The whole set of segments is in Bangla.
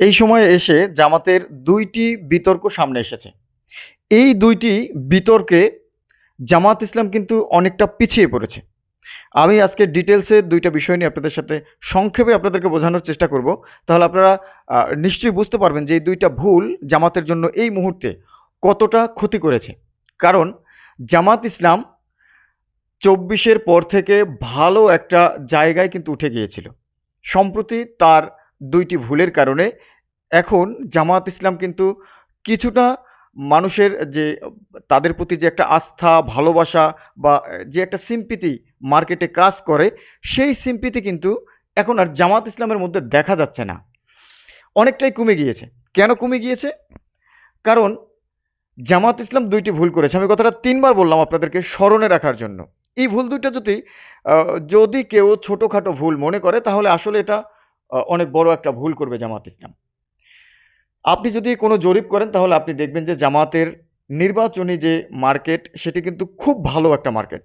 এই সময়ে এসে জামাতের দুইটি বিতর্ক সামনে এসেছে। এই দুইটি বিতর্কে জামাত ইসলাম কিন্তু অনেকটা পিছিয়ে পড়েছে। আমি আজকে ডিটেলসে দুইটা বিষয় নিয়ে আপনাদের সাথে সংক্ষেপে আপনাদেরকে বোঝানোর চেষ্টা করব। তাহলে আপনারা নিশ্চয়ই বুঝতে পারবেন যে এই দুইটা ভুল জামাতের জন্য এই মুহূর্তে কতটা ক্ষতি করেছে। কারণ জামাত ইসলাম চব্বিশের পর থেকে ভালো একটা জায়গায় কিন্তু উঠে গিয়েছিল। সম্প্রতি তার দুইটি ভুলের কারণে। এখন জামাত ইসলাম কিন্তু কিছুটা মানুষের যে, তাদের প্রতি যে একটা আস্থা, ভালোবাসা বা যে একটা সিম্পিতি মার্কেটে কাজ করে, সেই সিম্পিতি কিন্তু এখন আর জামাত ইসলামের মধ্যে দেখা যাচ্ছে না। অনেকটাই কমে গিয়েছে। কেন কমে গিয়েছে? কারণ জামাত ইসলাম দুইটি ভুল করেছে। আমি কথাটা তিনবার বললাম আপনাদেরকে স্মরণে রাখার জন্য। এই ভুল দুইটা যদি যদি কেউ ছোটোখাটো ভুল মনে করে, তাহলে আসলে এটা অনেক বড় একটা ভুল করবে জামাত ইসলাম। আপনি যদি কোনো জরিপ করেন, তাহলে আপনি দেখবেন যে জামাতের নির্বাচনী যে মার্কেট, সেটি কিন্তু খুব ভালো একটা মার্কেট।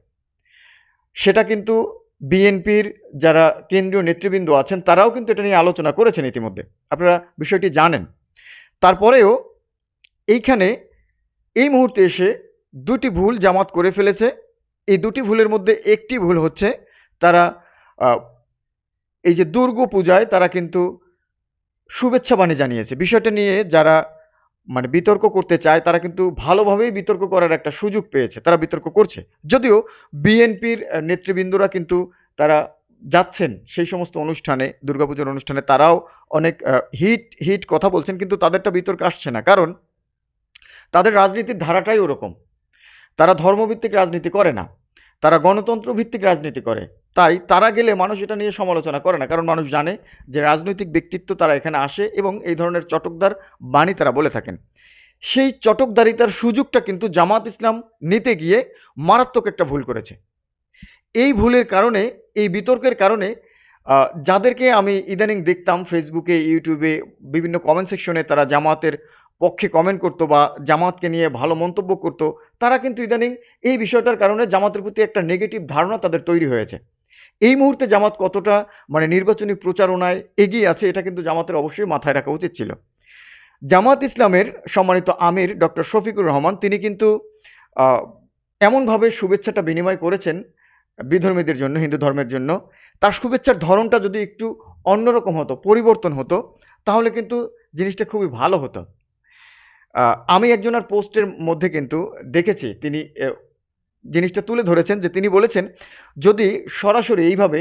সেটা কিন্তু বিএনপির যারা কেন্দ্রীয় নেতৃবৃন্দ আছেন, তারাও কিন্তু এটা নিয়ে আলোচনা করেছেন ইতিমধ্যে। আপনারা বিষয়টি জানেন। তারপরেও এইখানে এই মুহূর্তে এসে দুটি ভুল জামাত করে ফেলেছে। এই দুটি ভুলের মধ্যে একটি ভুল হচ্ছে, তারা এই যে দুর্গা পূজায় তারা কিন্তু শুভেচ্ছা বাণী জানিয়েছে। বিষয়টা নিয়ে যারা মানে বিতর্ক করতে চায়, তারা কিন্তু ভালোভাবেই বিতর্ক করার একটা সুযোগ পেয়েছে। তারা বিতর্ক করছে। যদিও বিএনপির নেতৃবৃন্দরা কিন্তু তারা যাচ্ছেন সেই সমস্ত অনুষ্ঠানে দুর্গাপুজোর অনুষ্ঠানে, তারাও অনেক হিট হিট কথা বলছেন, কিন্তু তাদেরটা বিতর্ক আসছে না। কারণ তাদের রাজনীতির ধারাটাই ওরকম। তারা ধর্মভিত্তিক রাজনীতি করে না। তারা গণতন্ত্র ভিত্তিক রাজনীতি করে। তাই তারা গেলে মানুষ এটা নিয়ে সমালোচনা করে না, কারণ মানুষ জানে যে রাজনৈতিক ব্যক্তিত্ব তারা এখানে আসে এবং এই ধরনের চটকদার বাণী তারা বলে থাকেন। সেই চটকদারিতার সুযোগটা কিন্তু জামাত ইসলাম নিতে গিয়ে মারাত্মক একটা ভুল করেছে। এই ভুলের কারণে, এই বিতর্কের কারণে যাদেরকে আমি ইদানিং দেখতাম ফেসবুকে ইউটিউবে বিভিন্ন কমেন্ট সেকশনে তারা জামাতের পক্ষে কমেন্ট করতো বা জামাতকে নিয়ে ভালো মন্তব্য করতো, তারা কিন্তু ইদানিং এই বিষয়টার কারণে জামাতের প্রতি একটা নেগেটিভ ধারণা তাদের তৈরি হয়েছে। এই মুহূর্তে জামাত কতটা মানে নির্বাচনী প্রচারণায় এগিয়ে আছে, এটা কিন্তু জামাতের অবশ্যই মাথায় রাখা উচিত ছিল। জামাত ইসলামের সম্মানিত আমির ডক্টর শফিকুর রহমান, তিনি কিন্তু এমনভাবে শুভেচ্ছাটা বিনিময় করেছেন বিধর্মীদের জন্য, হিন্দু ধর্মের জন্য। তার শুভেচ্ছার ধরনটা যদি একটু অন্যরকম হতো, পরিবর্তন হতো, তাহলে কিন্তু জিনিসটা খুবই ভালো হতো। আমি একজনের পোস্টের মধ্যে কিন্তু দেখেছি তিনি জিনিসটা তুলে ধরেছেন যে তিনি বলেছেন, যদি সরাসরি এইভাবে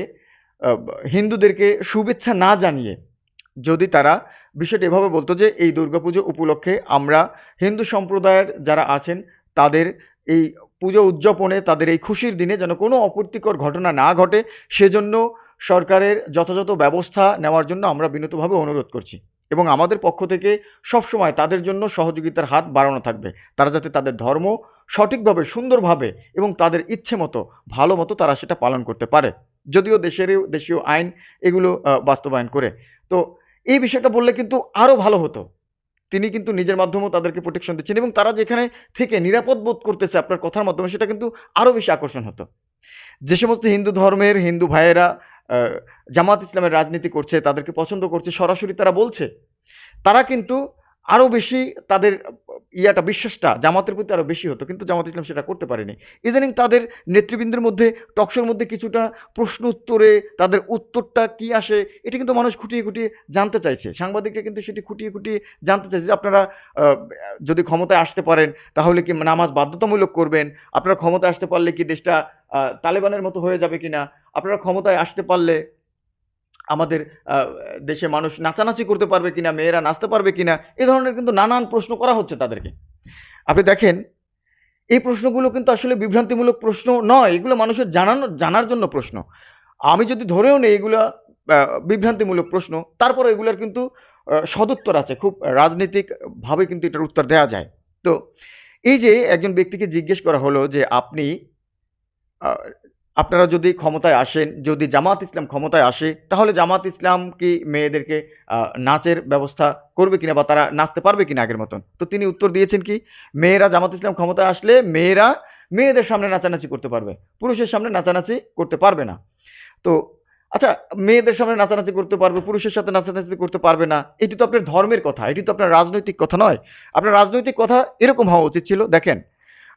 হিন্দুদেরকে শুভেচ্ছা না জানিয়ে যদি তারা বিষয়টা এভাবে বলতো যে এই দুর্গাপুজো উপলক্ষে আমরা হিন্দু সম্প্রদায়ের যারা আছেন, তাদের এই পুজো উদযাপনে, তাদের এই খুশির দিনে যেন কোনো অপ্রীতিকর ঘটনা না ঘটে, সেজন্য সরকারের যথাযথ ব্যবস্থা নেওয়ার জন্য আমরা বিনতভাবে অনুরোধ করছি। এবং আমাদের পক্ষ থেকে সবসময় তাদের জন্য সহযোগিতার হাত বাড়ানো থাকবে। তারা যাতে তাদের ধর্ম সঠিকভাবে, সুন্দরভাবে এবং তাদের ইচ্ছে মতো, ভালো মতো তারা সেটা পালন করতে পারে। যদিও দেশের দেশীয় আইন এগুলো বাস্তবায়ন করে। তো এই বিষয়টা বললে কিন্তু আরও ভালো হতো। তিনি কিন্তু নিজের মাধ্যমেও তাদেরকে প্রোটেকশন দিচ্ছেন এবং তারা যেখানে থেকে নিরাপদ বোধ করতেছে আপনার কথার মাধ্যমে, সেটা কিন্তু আরও বেশি আকর্ষণ হতো। যে সমস্ত হিন্দু ধর্মের হিন্দু ভাইয়েরা জামাত ইসলামের রাজনীতি করছে তাদেরকে পছন্দ করছে সরাসরি তারা বলছে। তারা কিন্তু আরও বেশি তাদের ইয়াটা বিশ্বাসটা জামাতের প্রতি আরও বেশি হতো, কিন্তু জামাত ইসলাম সেটা করতে পারেনি। ইদানিং তাদের নেতৃবৃন্দের মধ্যে, টকশোর মধ্যে কিছুটা প্রশ্ন উত্তরে তাদের উত্তরটা কি আসে, এটা কিন্তু মানুষ খুঁটিয়ে খুঁটিয়ে জানতে চাইছে। সাংবাদিকরা কিন্তু সেটি খুঁটিয়ে খুঁটিয়ে জানতে চাইছে যে আপনারা যদি ক্ষমতায় আসতে পারেন, তাহলে কি নামাজ বাধ্যতামূলক করবেন? আপনারা ক্ষমতায় আসতে পারলে কি দেশটা তালেবানের মতো হয়ে যাবে কি না আপনারা ক্ষমতায় আসতে পারলে আমাদের দেশে মানুষ নাচানাচি করতে পারবে কিনা, মেয়েরা নাচতে পারবে কিনা, এ ধরনের কিন্তু নানান প্রশ্ন করা হচ্ছে তাদেরকে। আপনি দেখেন, এই প্রশ্নগুলো কিন্তু আসলে বিভ্রান্তিমূলক প্রশ্ন নয়, এগুলো মানুষের জানানো, জানার জন্য প্রশ্ন। আমি যদি ধরেও নেই এগুলো বিভ্রান্তিমূলক প্রশ্ন, তারপরে এগুলোর কিন্তু সদুত্তর আছে, খুব রাজনৈতিকভাবে কিন্তু এটার উত্তর দেওয়া যায়। তো এই যে একজন ব্যক্তিকে জিজ্ঞেস করা হলো যে আপনি আপনারা যদি ক্ষমতায় আসেন, যদি জামাত ইসলাম ক্ষমতায় আসে, তাহলে জামাত ইসলাম কি মেয়েদেরকে নাচের ব্যবস্থা করবে কিনা বা তারা নাচতে পারবে কিনা আগের মতন? তো তিনি উত্তর দিয়েছেন কি, মেয়েরা জামাত ইসলাম ক্ষমতায় আসলে মেয়েরা মেয়েদের সামনে নাচানাচি করতে পারবে। পুরুষের সামনে নাচানাচি করতে পারবে না। তো আচ্ছা মেয়েদের সামনে নাচানাচি করতে পারবে, পুরুষের সাথে নাচানাচি করতে পারবে না, এটি তো আপনার ধর্মের কথা, এটি তো আপনার রাজনৈতিক কথা নয়। আপনার রাজনৈতিক কথা এরকম হওয়া উচিত ছিল, দেখেন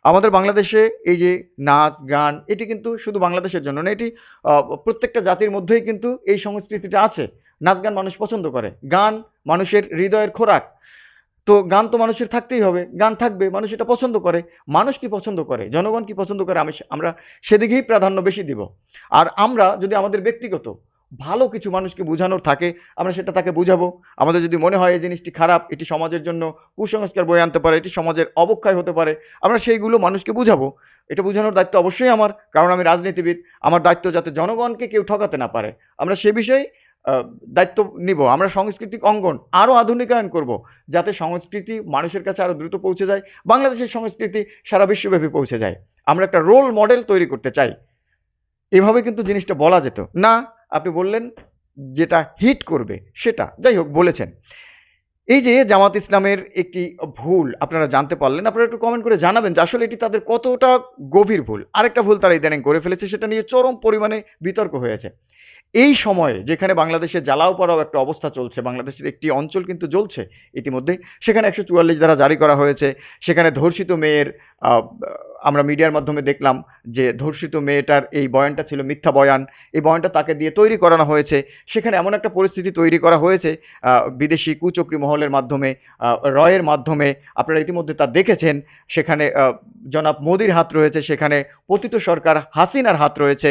আমাদের বাংলাদেশে এই যে নাচ, গান, এটি কিন্তু শুধু বাংলাদেশের জন্য না এটি প্রত্যেকটা জাতির মধ্যেই কিন্তু এই সংস্কৃতিটা আছে। নাচ, গান মানুষ পছন্দ করে। গান মানুষের হৃদয়ের খোরাক। তো গান তো মানুষের থাকতেই হবে। গান থাকবে, মানুষ এটা পছন্দ করে। মানুষ কি পছন্দ করে? জনগণ কি পছন্দ করে? আমি আমরা সেদিকেই প্রাধান্য বেশি দিব। আর আমরা যদি আমাদের ব্যক্তিগত ভালো কিছু মানুষকে বোঝানোর থাকে, আমরা সেটা তাকে বুঝাবো। আমাদের যদি মনে হয় এই জিনিসটি খারাপ, এটি সমাজের জন্য কুসংস্কার বয়ে আনতে পারে, এটি সমাজের অবক্ষয় হতে পারে, আমরা সেইগুলো মানুষকে বুঝাবো। এটা বোঝানোর দায়িত্ব অবশ্যই আমার, কারণ আমি রাজনীতিবিদ, আমার দায়িত্ব যাতে জনগণকে কেউ ঠকাতে না পারে। আমরা সে বিষয়ে দায়িত্ব নিব। আমরা সাংস্কৃতিক অঙ্গন আরও আধুনিকায়ন করব, যাতে সংস্কৃতি মানুষের কাছে আরও দ্রুত পৌঁছে যায়, বাংলাদেশের সংস্কৃতি সারা বিশ্বব্যাপী পৌঁছে যায়। আমরা একটা রোল মডেল তৈরি করতে চাই। এভাবে কিন্তু জিনিসটা বলা যেত। না আপনি বললেন যেটা হিট করবে সেটা যাই হোক বলেছেন। এই যে জামাত ইসলামের একটি ভুল, আপনারা জানতে পারলেন, আপনারা একটু কমেন্ট করে জানাবেন যে আসলে এটি তাদের কতটা গভীর ভুল। আরেকটা ভুল তারা ইদানিং করে ফেলেছে, সেটা নিয়ে চরম পরিমাণে বিতর্ক হয়েছে। এই সময়ে যেখানে বাংলাদেশে জ্বালাও পড়াও একটা অবস্থা চলছে, বাংলাদেশের একটি অঞ্চল কিন্তু জ্বলছে ইতিমধ্যে, সেখানে একশো চুয়াল্লিশ দ্বারা জারি করা হয়েছে, সেখানে ধর্ষিত মেয়ের আমরা মিডিয়ার মাধ্যমে দেখলাম যে ধর্ষিত মেয়েটার এই বয়ানটা ছিল মিথ্যা বয়ান। এই বয়ানটা তাকে দিয়ে তৈরি করানো হয়েছে। সেখানে এমন একটা পরিস্থিতি তৈরি করা হয়েছে বিদেশি কুচক্রি মহলের মাধ্যমে রয়ের মাধ্যমে। আপনারা ইতিমধ্যে তা দেখেছেন। সেখানে জনাব মোদির হাত রয়েছে, সেখানে পতিত সরকার হাসিনার হাত রয়েছে।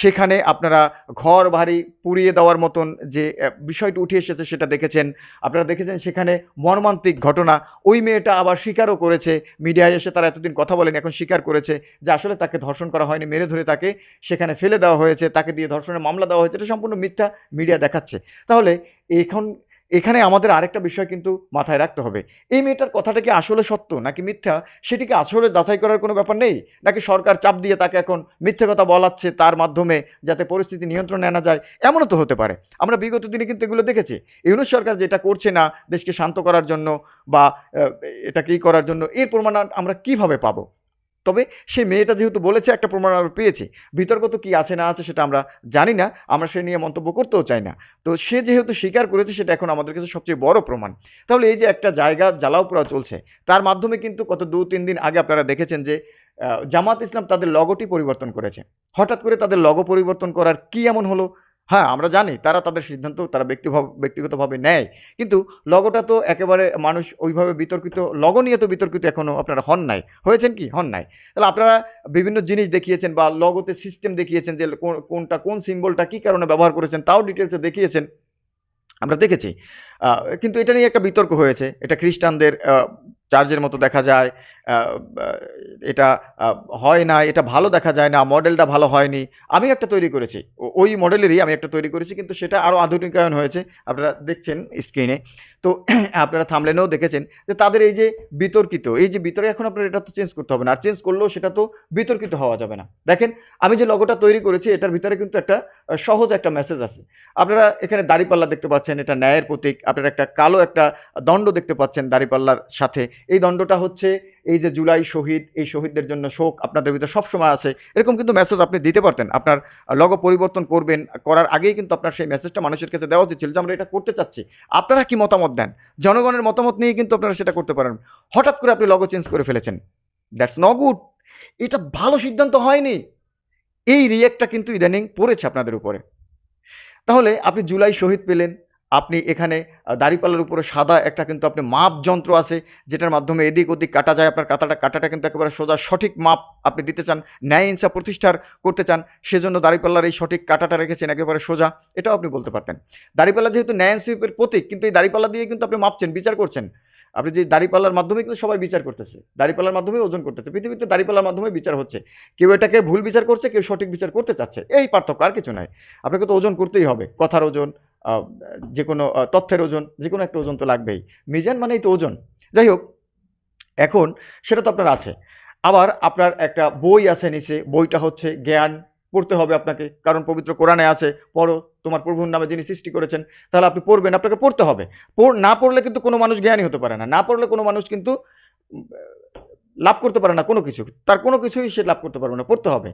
সেখানে আপনারা ঘর বাড়ি পুড়িয়ে দেওয়ার মতন যে বিষয়টি উঠে এসেছে সেটা দেখেছেন। আপনারা দেখেছেন সেখানে মর্মান্তিক ঘটনা। ওই মেয়েটা আবার স্বীকারও করেছে। মিডিয়ায় এসে তারা এতদিন কথা বলেন, এখন স্বীকার করেছে যে আসলে তাকে ধর্ষণ করা হয়নি, মেরে ধরে তাকে সেখানে ফেলে দেওয়া হয়েছে, তাকে দিয়ে ধর্ষণের মামলা দেওয়া হয়েছে, এটা সম্পূর্ণ মিথ্যা মিডিয়া দেখাচ্ছে। তাহলে এখন এখানে আমাদের আরেকটা বিষয় কিন্তু মাথায় রাখতে হবে। এই মেয়েটার কথাটা কি আসলে সত্য নাকি মিথ্যা? সেটিকে আসলে যাচাই করার কোনো ব্যাপার নেই? নাকি সরকার চাপ দিয়ে তাকে এখন মিথ্যে কথা বলাচ্ছে তার মাধ্যমে যাতে পরিস্থিতি নিয়ন্ত্রণে আনা যায়? এমনও তো হতে পারে। আমরা বিগত দিনে কিন্তু এগুলো দেখেছি। ইউনুস সরকার যেটা করছে না দেশকে শান্ত করার জন্য বা আহ, এটাকেই করার জন্য এর প্রমাণ আমরা কীভাবে পাবো? তবে সেই মেয়েটা যেহেতু বলেছে, একটা প্রমাণ আমরা পেয়েছি। বিতর্ক তো কী আছে, না আছে সেটা আমরা জানি না, আমরা সে নিয়ে মন্তব্য করতেও চাই না। তো সে যেহেতু স্বীকার করেছে, সেটা এখন আমাদের কাছে সবচেয়ে বড় প্রমাণ। তাহলে এই যে একটা জায়গা জ্বালাও পোড়া চলছে, তার মাধ্যমে কিন্তু কত দু তিন দিন আগে আপনারা দেখেছেন যে জামাত ইসলাম তাদের লগোটি পরিবর্তন করেছে। হঠাৎ করে তাদের লগো পরিবর্তন করার কি এমন হলো? হ্যাঁ আমরা জানি তারা তাদের সিদ্ধান্ত তারা ব্যক্তিভাব ব্যক্তিগতভাবে নেয়। কিন্তু লগোটা তো একেবারে মানুষ ওইভাবে বিতর্কিত লগো নিয়ে তো বিতর্কিত এখনও আপনারা হন নাই। হয়েছেন কি? হন নাই। তাহলে আপনারা বিভিন্ন জিনিস দেখিয়েছেন বা লগোতে সিস্টেম দেখিয়েছেন যে কোনটা কোন সিম্বলটা কী কারণে ব্যবহার করেছেন তাও ডিটেলসে দেখিয়েছেন। আমরা দেখেছি। কিন্তু এটা নিয়ে একটা বিতর্ক হয়েছে। এটা খ্রিস্টানদের আহ, চার্চের মতো দেখা যায়। এটা হয় না, এটা ভালো দেখা যায় না, মডেলটা ভালো হয়নি। আমি একটা তৈরি করেছি। ওই মডেলেরই আমি একটা তৈরি করেছি, কিন্তু সেটা আরও আধুনিকায়ন হয়েছে। আপনারা দেখছেন স্ক্রিনে তো আপনারা থামলেনেও দেখেছেন যে তাদের এই যে বিতর্কিত, এই যে বিতর্ক এখন আপনার এটা তো চেঞ্জ করতে হবে না। আর চেঞ্জ করলেও সেটা তো বিতর্কিত হওয়া যাবে না। দেখেন, আমি যে লগোটা তৈরি করেছি, এটার ভিতরে কিন্তু একটা সহজ একটা মেসেজ আছে। আপনারা এখানে দাড়িপাল্লা দেখতে পাচ্ছেন, এটা ন্যায়ের প্রতীক। আপনারা একটা কালো একটা দণ্ড দেখতে পাচ্ছেন দাড়িপাল্লার সাথে। এই দণ্ডটা হচ্ছে এই যে জুলাই শহীদ, এই শহীদদের জন্য শোক আপনাদের ভিতরে সবসময় আছে, এরকম কিন্তু মেসেজ আপনি দিতে পারতেন। আপনার লগো পরিবর্তন করবেন, করার আগেই কিন্তু আপনার সেই মেসেজটা মানুষের কাছে দেওয়া উচিত ছিল যে আমরা এটা করতে চাচ্ছি। আপনারা কি মতামত দেন? জনগণের মতামত নিয়ে কিন্তু আপনারা সেটা করতে পারেন। হঠাৎ করে আপনি লগো চেঞ্জ করে ফেলেছেন। দ্যাটস ন গুড এটা ভালো সিদ্ধান্ত হয়নি। এই রিয়েক্টটা কিন্তু ইদানিং পড়েছে আপনাদের উপরে। তাহলে আপনি জুলাই শহীদ পেলেন আপনি এখানে আহ, দাড়িপাল্লার উপরে সাদা একটা কিন্তু আপনি মাপ যন্ত্র আছে যেটার মাধ্যমে এদিক ওদিক কাটা যায় আপনার কাটাটা কাটাটা কিন্তু একেবারে সোজা সঠিক মাপ আপনি দিতে চান ন্যায় ইনসাফ প্রতিষ্ঠার করতে চান সেজন্য দাড়িপাল্লার এই সঠিক কাটাটা রেখেছেন একেবারে সোজা এটাও আপনি বলতে পারতেন। দাড়িপাল্লা যেহেতু ন্যায় ইনসাফের প্রতীক কিন্তু এই দাড়িপাল্লা দিয়ে কিন্তু আপনি মাপছেন বিচার করছেন। আপনি যে দাড়িপাল্লার মাধ্যমে কিন্তু সবাই বিচার করতেছে দাড়িপাল্লার মাধ্যমে ওজন করতেছে পৃথিবীতে দাড়িপাল্লার মাধ্যমে বিচার হচ্ছে। কেউ এটাকে ভুল বিচার করছে কেউ সঠিক বিচার করতে চাচ্ছে এই পার্থক্য আর কিছু নাই। আপনাকে তো ওজন করতেই হবে কথার ওজন যে কোনো তথ্যের ওজন যে কোনো একটা ওজন তো লাগবেই। মিজান মানেই তো ওজন। যাই হোক, এখন সেটা তো আপনার আছে। আবার আপনার একটা বই আছে নিচে, বইটা হচ্ছে জ্ঞান, পড়তে হবে আপনাকে। কারণ পবিত্র কোরআনে আছে, পড়ো, তোমার প্রভুর নামে যিনি সৃষ্টি করেছেন, তাহলে আপনি পড়বেন, আপনাকে পড়তে হবে। না পড়লে কিন্তু কোনো মানুষ জ্ঞানী হতে পারে না। না পড়লে কোনো মানুষ কিন্তু লাভ করতে পারে না কোনো কিছু। তার কোনো কিছুই সে লাভ করতে পারবে না, পড়তে হবে।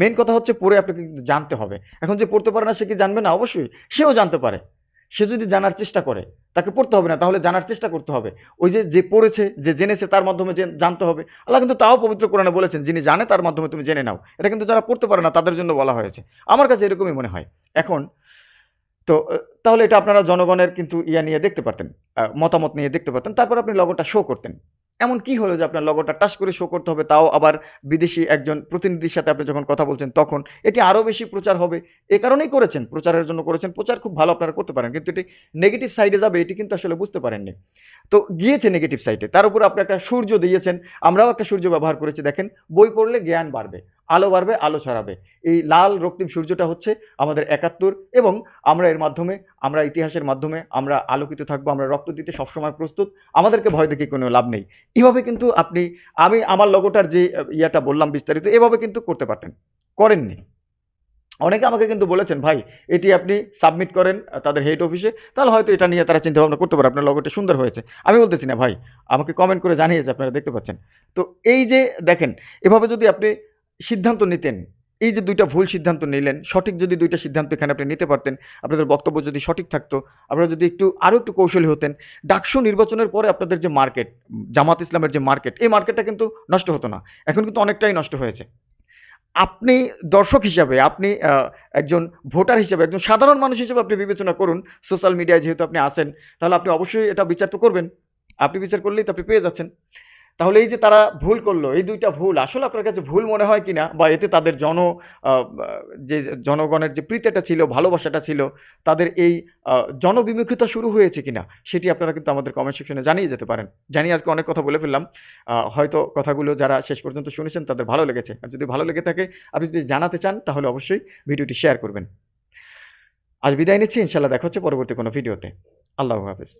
মেন কথা হচ্ছে পড়ে আপনাকে কিন্তু জানতে হবে। এখন যে পড়তে পারে না, সে কি জানবে? না, অবশ্যই। সেও জানতে পারে। সে যদি জানার চেষ্টা করে, তাকে পড়তে হবে না, তাহলে জানার চেষ্টা করতে হবে। ওই যে যে পড়েছে, যে জেনেছে, তার মাধ্যমে জানতে হবে। আল্লাহ কিন্তু তাও পবিত্র কোরআনে বলেছেন, যিনি জানে, তার মাধ্যমে তুমি জেনে নাও। এটা কিন্তু যারা পড়তে পারে না, তাদের জন্য বলা হয়েছে। আমার কাছে এরকমই মনে হয়। এখন, তো তাহলে এটা আপনারা জনগণের কিন্তু ইয়া নিয়ে দেখতে পারতেন মতামত নিয়ে দেখতে পারতেন। তারপর আপনি লগোটা শো করতেন। এমন কি হলো যে আপনার লগোটা টাচ করে শো করতে হবে? তাও আবার বিদেশি একজন প্রতিনিধির সাথে আপনি যখন কথা বলছেন তখন। এটি আরও বেশি প্রচার হবে। এ কারণেই করেছেন, প্রচারের জন্য করেছেন। প্রচার খুব ভালো আপনারা করতে পারেন, কিন্তু এটি নেগেটিভ সাইডে যাবে, এটি কিন্তু আসলে বুঝতে পারেননি। তো গিয়েছে নেগেটিভ সাইডে তার উপর আপনি একটা সূর্য দিয়েছেন। আমরাও একটা সূর্য ব্যবহার করেছি, দেখেন। বই পড়লে জ্ঞান বাড়বে। আলো বাড়বে, আলো ছড়াবে। এই লাল রক্তিম সূর্যটা হচ্ছে আমাদের একাত্তর এবং আমরা এর মাধ্যমে, আমরা ইতিহাসের মাধ্যমে, আমরা আলোকিত থাকব, আমরা রক্ত দিতে সবসময় প্রস্তুত। আমাদেরকে ভয় দেখে কোনো লাভ নেই। এভাবে কিন্তু আপনি, আমি আমার লগোটার যে ইয়াটা বললাম বিস্তারিত, এভাবে কিন্তু করতে পারতেন। করেননি। অনেকে আমাকে কিন্তু বলেছেন, ভাই, এটি আপনি সাবমিট করেন তাদের হেড অফিসে তাহলে হয়তো এটা নিয়ে তারা চিন্তা ভাবনা করতে পারে, আপনার লগোটা সুন্দর হয়েছে। আমি বলতেছি না, ভাই, আমাকে কমেন্ট করে জানিয়েছে, আপনারা দেখতে পাচ্ছেন। তো এই যে, দেখেন, এভাবে যদি আপনি সিদ্ধান্ত নিতেন। এই যে দুইটা ভুল সিদ্ধান্ত নিলেন, সঠিক যদি দুইটা সিদ্ধান্ত এখানে আপনি নিতে পারতেন, আপনাদের বক্তব্য যদি সঠিক থাকতো, আপনারা যদি একটু আরও একটু কৌশলী হতেন, ডাকসু নির্বাচনের পরে আপনাদের যে মার্কেট, জামাত ইসলামের যে মার্কেট, এই মার্কেটটা কিন্তু নষ্ট হতো না। এখন কিন্তু অনেকটাই নষ্ট হয়েছে। আপনি দর্শক হিসাবে, আপনি একজন ভোটার হিসাবে, একজন সাধারণ মানুষ হিসেবে আপনি বিবেচনা করুন, সোশ্যাল মিডিয়ায় যেহেতু আপনি আসেন তাহলে আপনি অবশ্যই এটা বিচার তো করবেন। আপনি বিচার করলেই তো আপনি পেয়ে যাচ্ছেন। তাহলে এই যে তারা ভুল করল, এই দুইটা ভুল, আসলে আপনার কাছে ভুল মনে হয় কিনা? বা এতে তাদের জন যে জনগণের যে প্রীতিটা ছিল, ভালোবাসাটা ছিল, তাদের এই জনবিমুখিতা শুরু হয়েছে কিনা? সেটি আপনারা কিন্তু আমাদের কমেন্ট সেকশনে জানিয়ে যেতে পারেন। জানিয়ে আজকে অনেক কথা বলে ফেললাম। হয়তো কথাগুলো যারা শেষ পর্যন্ত শুনেছেন, তাদের ভালো লেগেছে। আর যদি ভালো লেগে থাকে, আপনি যদি জানাতে চান, তাহলে অবশ্যই ভিডিওটি শেয়ার করবেন। আজ বিদায় নিচ্ছি ইনশাল্লাহ দেখা হচ্ছে পরবর্তী কোনো ভিডিওতে। আল্লাহ হাফেজ।